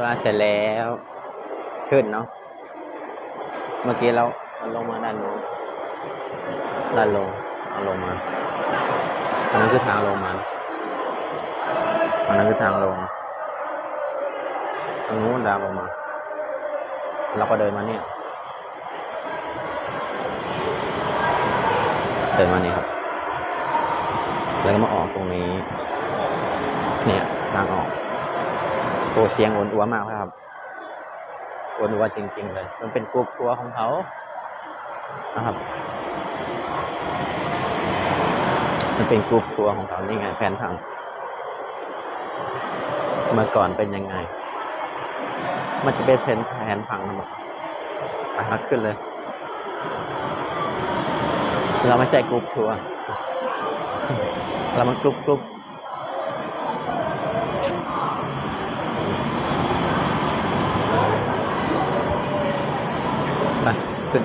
ธุระเสร็จแล้ว ขึ้นเนาะ เมื่อกี้เราเราลงมาด้านโน้นด้านลงเอาลงมาอันนั้นคือทางลงมาอันนั้นคือทางลงทางนู้นดาวลงมา เราก็เดินมาเนี่ย เดินมานี่ครับ แล้วก็มาออกตรงนี้ เนี่ยทางออก โอ้เสียงโอนอัวมากครับโอนอัวจริงๆเลย มันเป็นกรุ๊ปทัวของเขานะครับ มันเป็นกรุ๊ปทัวร์ของเขานี่ไงแผนผังเมื่อก่อนเป็นยังไง มันจะเป็นแผนแผนผังทั้งหมดอะขึ้นเลย เราไม่ใช่กรุ๊ปทัวร์เรามันกรุ๊ปกรุ๊ปขึ้น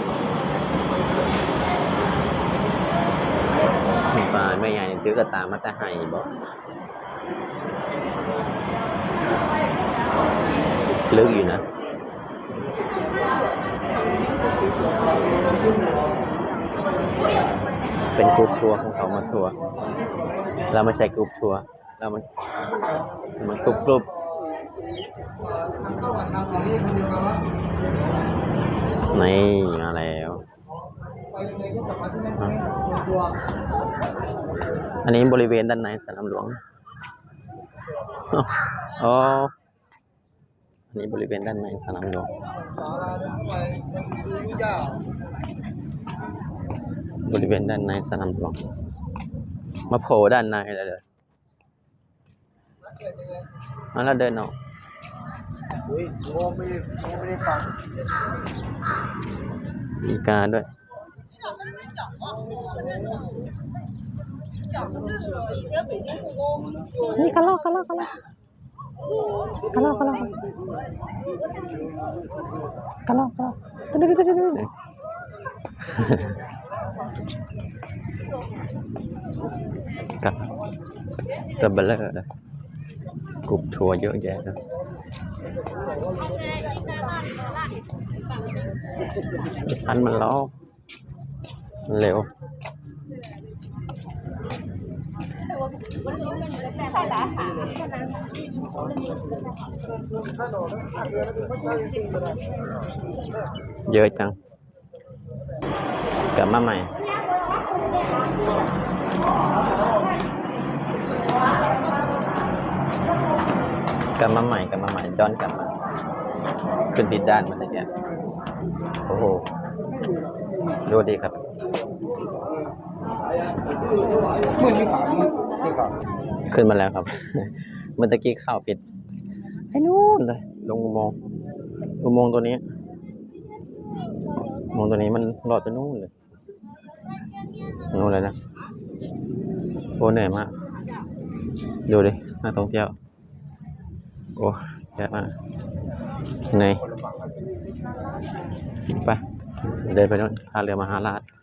ปลาไม่ใหญ่ถือ กระตามาแต่ให้บอกลึกอยู่นะเป็นกรุ๊ปทัวร์ของเขามาทัวร์เราไม่ใช่กรุ๊ปทัวร์เรามันมันกรุ๊ปกรุ๊ปนี่มาแล้ว อะอันนี้บริเวณด้านในสนามหลวงอ๋ออันนี้บริเวณด้านในสนามหลวง บริเวณด้านในสนามหลวง มาโผล่ด้านในเลยเลยมาแล้วเดินออกอุ้ยโง่ไม่ได้โง่ไม่ได้ฟังมีกาด้วย นี่กระลอกกระลอกกระลอกกระลอกกระลอกกระลอกกระลอกตึ๊ดตึ๊ดตึ๊ดตึ๊ดกับตัวเบลเลอร์เลยกลุ่มทัวร์เยอะแยะนะอันมันล้อ เร็วเยอะจังกลับมาใหม่กลับมาใหม่กลับมาใหม่ย้อนกลับมาขึ้นผิดด้านมาตะเกียโอ้โหดูดีครับ มือนี่ขานี่ขาขึ้นมาแล้วครับ เมื่อตะกี้เข้าผิดไอ้นู่นเลยลงอุโมงค์อุโมงค์ตัวนี้อุโมงค์ตัวนี้มันรอดไปนู่นเลยนู่นเลยนะโอ้เหนื่อยมากดูดิน่าท่องเที่ยวโอ้เยอะมากเหนื่อยไปเดินไปนู่นท่าเรือมหาราชโน่นนี่ก็ได้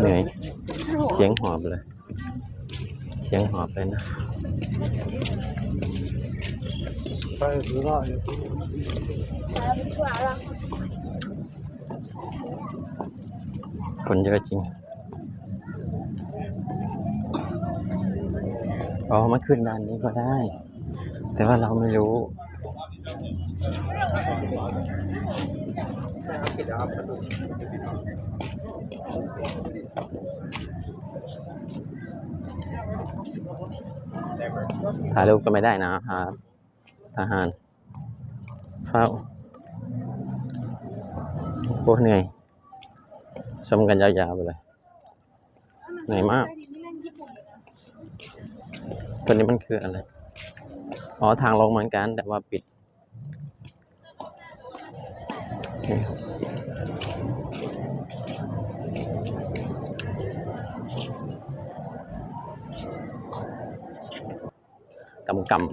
เหนื่อยเสียงหอบเลย เสียงหอบเลยนะไปถือว่าคนเยอะจริง อ๋อมันขึ้นด้านนี้ก็ได้ แต่ว่าเราไม่รู้ ถ่ายรูปก็ไม่ได้นะครับทหารเฝ้าโอ้เหนื่อยชมกันยาวๆไปเลยเหนื่อยมากตัวนี้มันคืออะไร อ๋อ ทางลงเหมือนกัน แต่ว่าปิดนี่ครับ กำกำ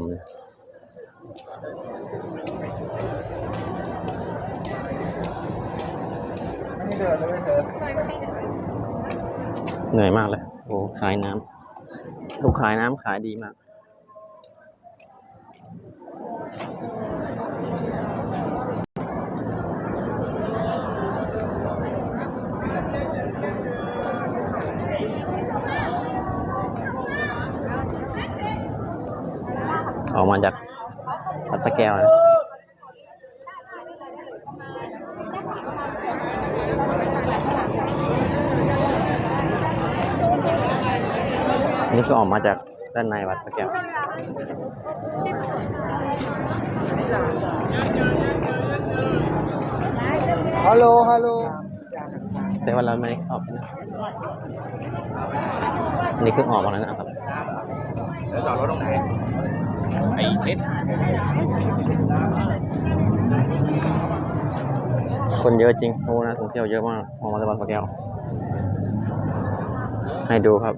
เหนื่อยมากเลย โอ้ขายน้ำถูกขายน้ำขายดีมาก มาจากวัดพระแก้วนะนี่ก็ออกมาจากด้านในวัดพระแก้วฮัลโหล ฮัลโหล แต่ว่าเราไม่ได้เข้าไปนะอันนี่คือออกมาแล้วนะครับแล้วจอดรถตรงไหน ไอ้เทคนเยอะจริงโอ้นะท่องเที่ยวเยอะมากออกมาจากวัดพระแก้ว ให้ดูครับ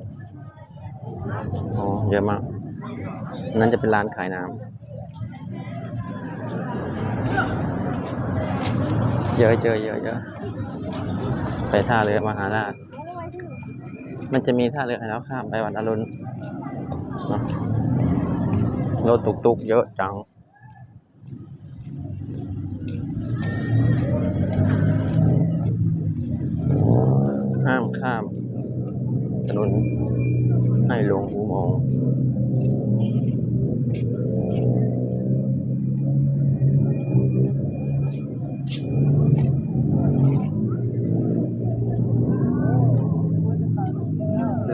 โอ้เยอะมาก นั่นจะเป็นร้านขายน้ำเยอะเยอเยอะเยอะไปท่าเรือมหาราช มันจะมีท่าเรือให้เราข้ามไปวัดอรุณ รถตุกตุกๆเยอะจัง ห้ามข้าม ถนนให้ลงอุโมงค์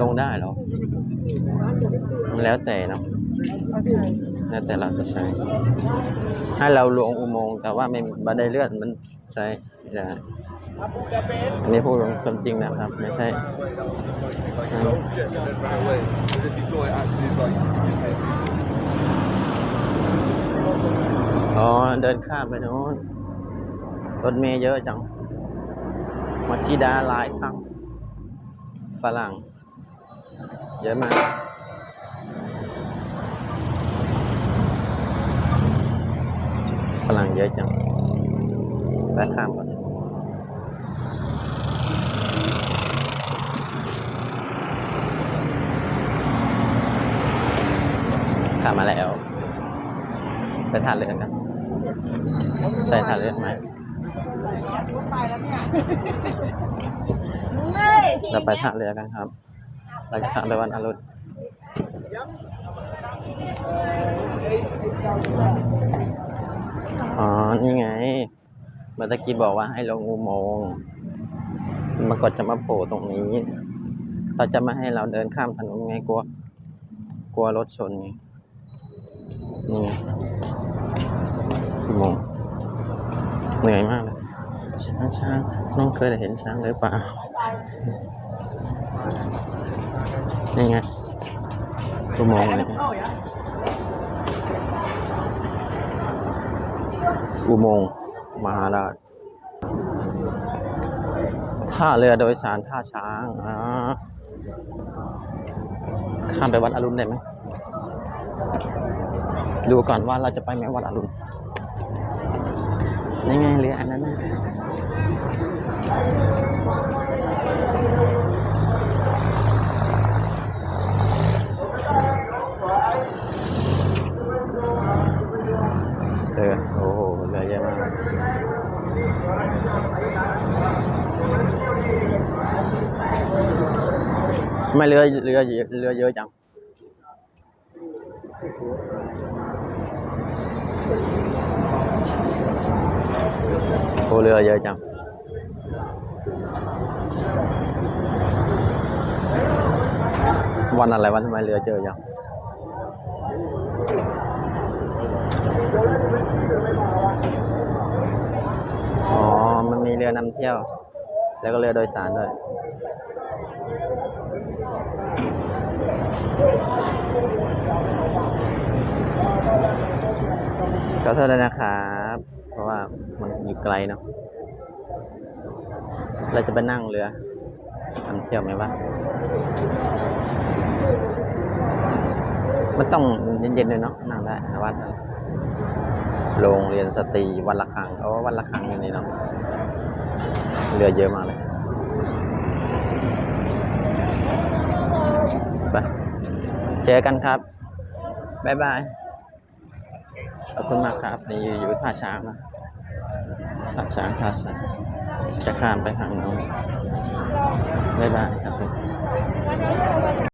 ลงได้หรอ มันแล้วแต่เนาะแล้วแต่เราจะใช้ ให้เราลงอุโมงค์แต่ว่าไม่บันไดเลื่อนมันใช้ไม่ได้อันนี้พูดความจริงนะครับ ไม่ใช่อ๋อ เดินข้ามไปโน้นรถเมย์เยอะจังมาชิดาหลายครั้งฝรั่ง เยอะมากฝรั่งเยอะจังแวะข้ามก่อนข้ามมาแล้วไปทานเรือกันใช่ทานเรือไหมเราไปท่าเรือกันครับ เราจะข้ามไปวันอรุณอ๋อ นี่ไง เมื่อกี้บอกว่าให้ลงอุโมงค์มันก็จะมาโผล่ตรงนี้ เขาจะไม่ให้เราเดินข้ามถนนไงกลัว กลัวรถชนไง นี่ไงอุโมงค์เหนื่อยมากเลย ช้างช้างน้องเคยได้เห็นช้างหรือเปล่า นี่ไงอุโมงเนี่ยอุโมงค์มหาราชท่าเรือโดยสารท่าช้างอ่าข้ามไปวัดอรุณได้ไหมดูก่อนว่าเราจะไปไหมวัดอรุณนี่ไงเรืออันนั้นนะเรือโอ้โหเรือเยอะมากทำ ไม่เรือเรือเรือเยอะจังโอเรือเยอะจังวันอะไรวันทำไมเรือเจอจังอ๋อ มันมีเรือนำเที่ยว แล้วก็เรือโดยสารด้วย ขอโทษด้วยนนะครับ เพราะว่ามันอยู่ไกลเนาะ เราจะไปนั่งเรือนำเที่ยวไหมวะ มันต้องเย็นๆเลยเนาะ นั่งได้นะวัดโรงเรียนสตรีวันละครั้งโอ้วันละครั้งอยู่นี่เนาะ เรือเยอะมากเลย ไป เจอกันครับบ๊ายบายขอบคุณมากครับนี่อยู่ท่าช้างนะท่าช้างท่าช้างจะข้ามไปทางโน้นบ๊ายบายครับผม